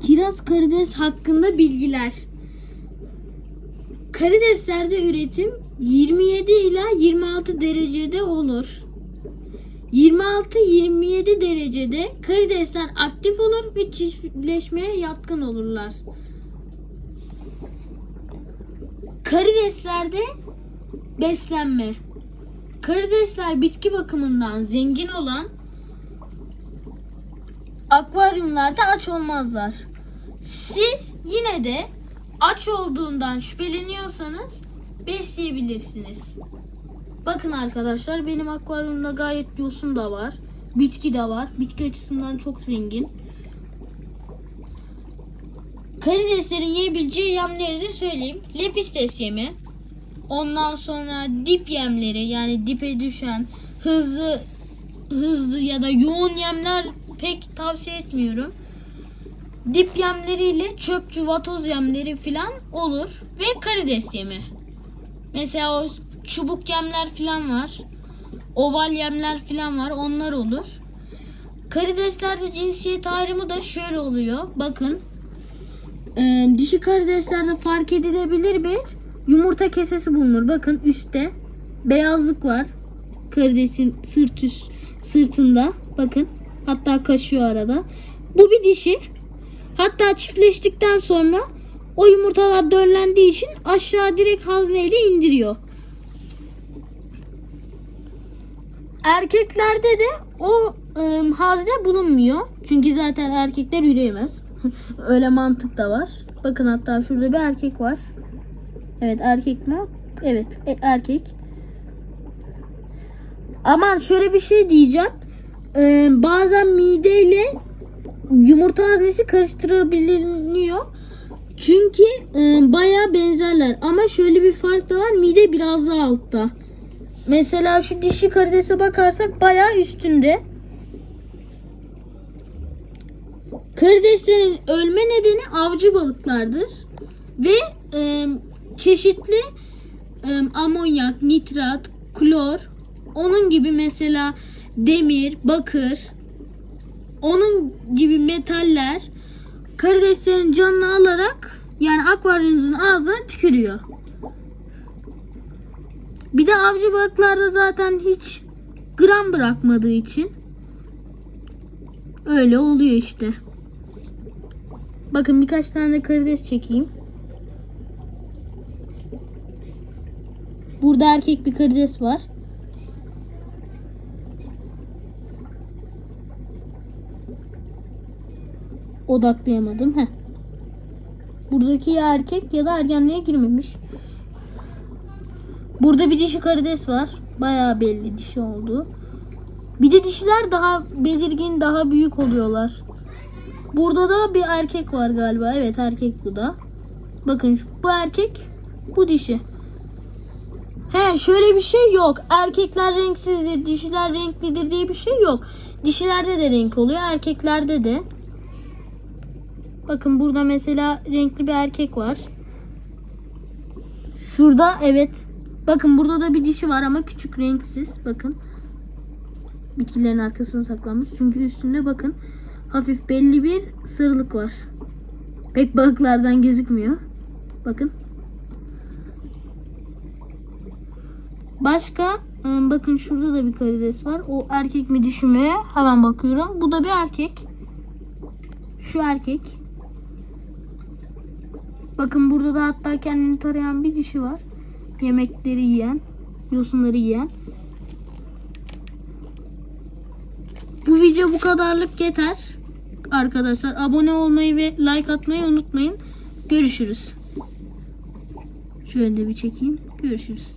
Kiraz karides hakkında bilgiler. Karideslerde üretim 27 ila 26 derecede olur. 26-27 derecede karidesler aktif olur ve çiftleşmeye yatkın olurlar. Karideslerde beslenme. Karidesler bitki bakımından zengin olan akvaryumlarda aç olmazlar. Siz yine de aç olduğundan şüpheleniyorsanız besleyebilirsiniz. Bakın arkadaşlar benim akvaryumda gayet yosun da var. Bitki de var. Bitki açısından çok zengin. Karideslerin yiyebileceği yemleri de söyleyeyim. Lepistes yemi. Ondan sonra dip yemleri yani dipe düşen hızlı hızlı ya da yoğun yemler pek tavsiye etmiyorum. Dip yemleriyle çöpçü vatoz yemleri falan olur ve karides yemi. Mesela o çubuk yemler falan var. Oval yemler falan var. Onlar olur. Karideslerde cinsiyet ayrımı da şöyle oluyor. Bakın. Ee, dişi karideslerde fark edilebilir bir yumurta kesesi bulunur. Bakın üstte beyazlık var. Karidesin sırt üst, sırtında. Bakın. Hatta kaşıyor arada. Bu bir dişi. Hatta çiftleştikten sonra o yumurtalar döllendiği için aşağı direkt hazneyle indiriyor. Erkeklerde de o ım, hazne bulunmuyor. Çünkü zaten erkekler üreyemez. Öyle mantık da var. Bakın hatta şurada bir erkek var. Evet erkek mi? Evet e, erkek. Aman şöyle bir şey diyeceğim. Ee, bazen mideyle yumurta haznesi karıştırabiliyor. Çünkü e, bayağı benzerler. Ama şöyle bir fark da var. Mide biraz daha altta. Mesela şu dişi karidese bakarsak bayağı üstünde. Karideslerin ölme nedeni avcı balıklardır. Ve e, çeşitli e, amonyak, nitrat, klor, onun gibi mesela demir, bakır, onun gibi metaller karideslerin canını alarak yani akvaryumunuzun ağzına tükürüyor. Bir de avcı balıklarda zaten hiç gram bırakmadığı için öyle oluyor işte. Bakın birkaç tane karides çekeyim. Burada erkek bir karides var. Odaklayamadım. Heh. Buradaki ya erkek ya da ergenliğe girmemiş. Burada bir dişi karides var. Bayağı belli dişi oldu. Bir de dişiler daha belirgin, daha büyük oluyorlar. Burada da bir erkek var galiba. Evet erkek bu da. Bakın bu erkek, bu dişi. He şöyle bir şey yok. Erkekler renksizdir, dişiler renklidir diye bir şey yok. Dişilerde de renk oluyor, erkeklerde de. Bakın burada mesela renkli bir erkek var. Şurada evet. Bakın burada da bir dişi var ama küçük renksiz. Bakın. Bitkilerin arkasına saklanmış. Çünkü üstünde bakın hafif belli bir sarılık var. Pek balıklardan gözükmüyor. Bakın. Başka ıı, bakın şurada da bir karides var. O erkek mi dişi mi? Hemen bakıyorum. Bu da bir erkek. Şu erkek. Bakın burada da hatta kendini tarayan bir dişi var. Yemekleri yiyen, yosunları yiyen. Bu video bu kadarlık yeter. Arkadaşlar abone olmayı ve like atmayı unutmayın. Görüşürüz. Şöyle de bir çekeyim. Görüşürüz.